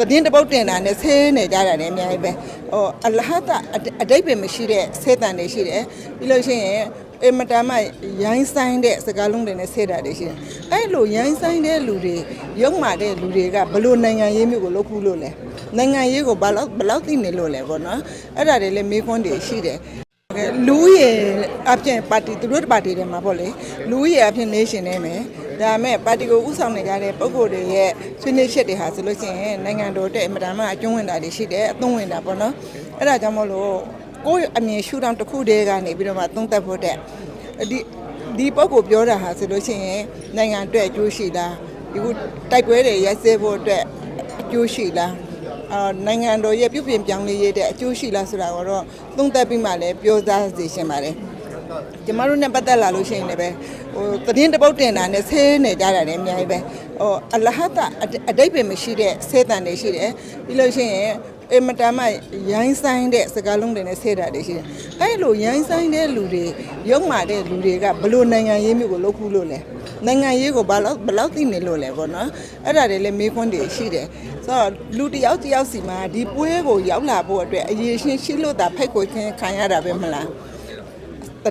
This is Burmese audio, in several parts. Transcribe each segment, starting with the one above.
သတင်းတစ်ပုတ်တင်တာနဲ့ဆဲနေကြတာလည်းအများကြီးပဲဟိုအလဟတအတိတ်ပဲမရှိတဲ့ဆဲတန်တွေရှိတယ်ပြီးလို့ရှိရင်အင်မတန်မှရိုင်းဆိုင်တဲ့စကားလုံးတွေနဲ့ဆဲတာတွေရှိတယ်အဲ့လိုရိုင်းဆိုင်တဲ့လူတွေရုံမာတဲ့လူတွေကဘလို့နိုင်ငံရေးမျိုးကိုလုပ်ခုလို့လဲနိုင်ငံရေးကိုဘယ်လောက်ဘယ်လောက်သိနေလို့လဲပေါ့နော်အဲ့ဒါတွေလည်းမေးခွန်းတွေရှိတယ် လူရည်အပြင်ပါတီသူတို့ပါတီတွေမှာပေါ့လေလူရည်အပြင်နေရှင်နေမယ်ဒါပေမဲ့ပါတီကိုဥဆောင်နေကြတဲ့ပုံကိုယ်တွေရဲ့ဆွေးနွေးချက်တွေဟာဆိုလို့ရှိရင်နိုင်ငံတော်တဲ့အင်မတန်မှအကျုံးဝင်တာတွေရှိတယ်အသုံးဝင်တာပေါ့နော်အဲ့ဒါကြောင့်မို့လို့ကိုယ့်အမြင်ရှုထောင့်တစ်ခုတည်းကနေပြီးတော့မှသုံးသပ်ဖို့တဲ့ဒီဒီပုံကိုပြောတာဟာဆိုလို့ရှိရင်နိုင်ငံအတွက်အကျိုးရှိလားဒီခုတိုက်ပွဲတွေရိုက်စဲဖို့အတွက်အကျိုးရှိလား အာနိုင်ငံတော်ရဲ့ပြုပြင်ပြောင်းလဲရေးတဲ့အကျိုးရှိလားဆိုတာကိုတော့သုံးသပ်ပြီးမှလည်းပြောသားစေရှင်ပါတယ်ကျမတို့နဲ့ပတ်သက်လာလို့ရှိရင်လည်းပဲဟိုသတင်းတစ်ပုတ်တင်တာနဲ့ဆဲနေကြတာလည်းအများကြီးပဲဟိုအလဟတအတိတ်ပဲမရှိတဲ့ဆဲတန်တွေရှိတယ်ပြီးလို့ရှိရင်အင်မတန်မှရိုင်းဆိုင်တဲ့စကားလုံးတွေနဲ့ဆဲတာတွေရှိတယ်အဲ့လိုရိုင်းဆိုင်တဲ့လူတွေရုံမာတဲ့လူတွေကဘလို့နိုင်ငံရေးမျိုးကိုလုပ်ခုလို့လဲ နိုင်ငံရေးကိုဘယ်လောက်ဘယ်လောက်သိနေလို့လဲပေါ့နော်အဲ့ဒါတွေလည်းမေးခွန်းတွေရှိတယ်ဆိုတော့လူတစ်ယောက်တစ်ယောက်စီမှာဒီပွဲကိုရောက်လာဖို့အတွက်အရေးရှင်းရှိလို့တာဖိတ်ကိုချင်းခံရတာပဲမလား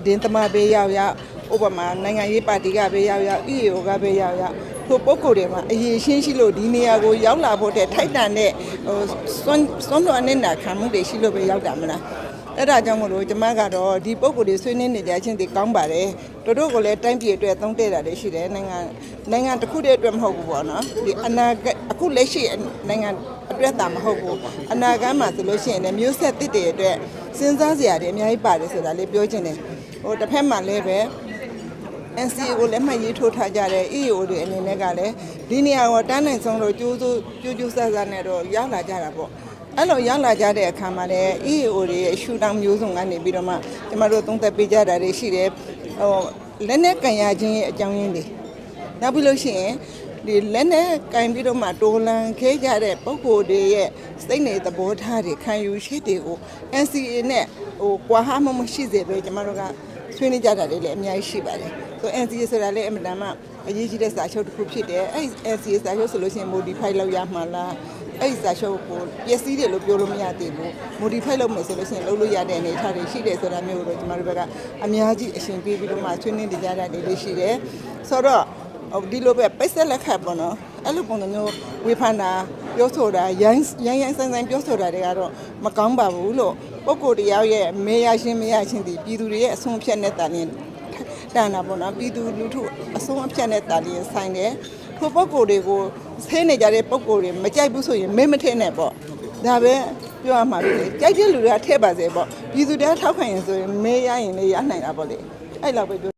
တည်င်းသမားပဲရောက်ရောက်ဥပမာနိုင်ငံရေးပါတီကပဲရောက်ရောက် EAO ကပဲရောက်ရောက်ဟိုပုံကိုယ်တွေမှာအရေးရှင်းရှိလို့ဒီနေရာကိုရောက်လာဖို့တဲ့ထိုက်တန်တဲ့ဟိုစွန်းစွန်းတော်အနေနဲ့ခံမှုတွေရှိလို့ပဲရောက်တာမလား အဲ့ဒါကြောင့်မလို့ကျမကတော့ဒီပုံကိုယ်တွေဆွေးနွေးနေကြချင်းတွေကောင်းပါတယ်တို့တို့ကိုလည်းတိုင်းပြည်အတွက်သုံးတဲ့တာတွေရှိတယ်နိုင်ငံနိုင်ငံတစ်ခုတည်းအတွက်မဟုတ်ဘူးပေါ့နော်ဒီအနာဂတ်အခုလက်ရှိနိုင်ငံအတွက်တာမဟုတ်ဘူးအနာဂတ်မှာဆိုလို့ရှိရင်လည်းမျိုးဆက်တစ်တွေအတွက်စဉ်းစားစရာတွေအများကြီးပါတယ်ဆိုတာလေးပြောချင်တယ်ဟိုတစ်ဖက်မှာလည်းပဲ NCA ကိုလည်းမှတ်ရေးထိုးထားကြတဲ့ EAO တွေအနေနဲ့ကလည်းဒီနေရာကိုတန်းနိုင်ဆုံးလို့ကြိုးစိုးကြိုးကြိုးဆဆနဲ့တော့ရောက်လာကြတာပေါ့ အဲ့လိုရောက်လာကြတဲ့အခါမှာလည်း EAO တွေရဲ့ရှူတောင်မျိုးစုံကနေပြီးတော့မှကျမတို့သုံးသပ်ပေးကြတာတွေရှိတယ်ဟိုလက်နဲ့ကန်ရခြင်းရဲ့အကြောင်းရင်းတွေနောက်ပြီးလို့ရှိရင်ဒီလက်နဲ့ကန်ပြီးတော့မှတိုးလန်ခဲကြတဲ့ပုံကိုယ်တွေရဲ့စိတ်နေသဘောထားတွေခံယူရှိတွေကို NCA နဲ့ဟိုကွာဟမှုမရှိစေပဲကျမတို့ကဆွေးနွေးကြတာတွေလည်းအများကြီးရှိပါတယ်။ဆို NCA ဆိုတာလည်းအမှန်တမ်းမှအရေးကြီးတဲ့စာချုပ်တစ်ခုဖြစ်တယ်။အဲ့ NCA စာချုပ်ဆိုလို့ရှိရင် modify လုပ်ရမှာလား။ အဲ့စာချုပ်ကိုပျက်စီးတယ်လို့ပြောလို့မရသေးဘူး။ modify လုပ်မယ်ဆိုလို့ရှိရင်လုပ်လို့ရတဲ့အနေအထားတွေရှိတယ်ဆိုတာမျိုးကိုတော့ကျွန်တော်တို့ဘက်ကအများကြီးအရှင်ပေးပြီးတော့မှဆွေးနွေးနေကြတာတွေရှိတယ်။ဆိုတော့ဟိုဒီလိုပဲပိတ်ဆက်လက်ခတ်ပေါ့နော်အဲ့လိုပုံစံမျိုးဝေဖန်တာပြောဆိုတာရိုင်းရိုင်းရိုင်းဆိုင်ဆိုင်ပြောဆိုတာတွေကတော့မကောင်းပါဘူးလို့ပုဂ္ဂိုလ်တရားရဲ့မေးရရှင်းမေးရချင်းဒီပြည်သူတွေရဲ့အဆုံးအဖြတ်နဲ့တာလင်းတန်တာပေါ့နော်ပြည်သူလူထုအဆုံးအဖြတ်နဲ့တာလင်းဆိုင်တယ် ထိုပုဂ္ဂိုလ်တွေကိုဆင်းနေကြတဲ့ပုဂ္ဂိုလ်တွေမကြိုက်ဘူးဆိုရင်မေးမထည့်နဲ့ပေါ့ဒါပဲပြောရမှာပဲလေကြိုက်တဲ့လူတွေကထည့်ပါစေပေါ့ပြည်သူတွေကထောက်ခံရင်ဆိုရင်မေးရရင်လည်းရနိုင်တာပေါ့လေအဲ့လောက်ပဲပြော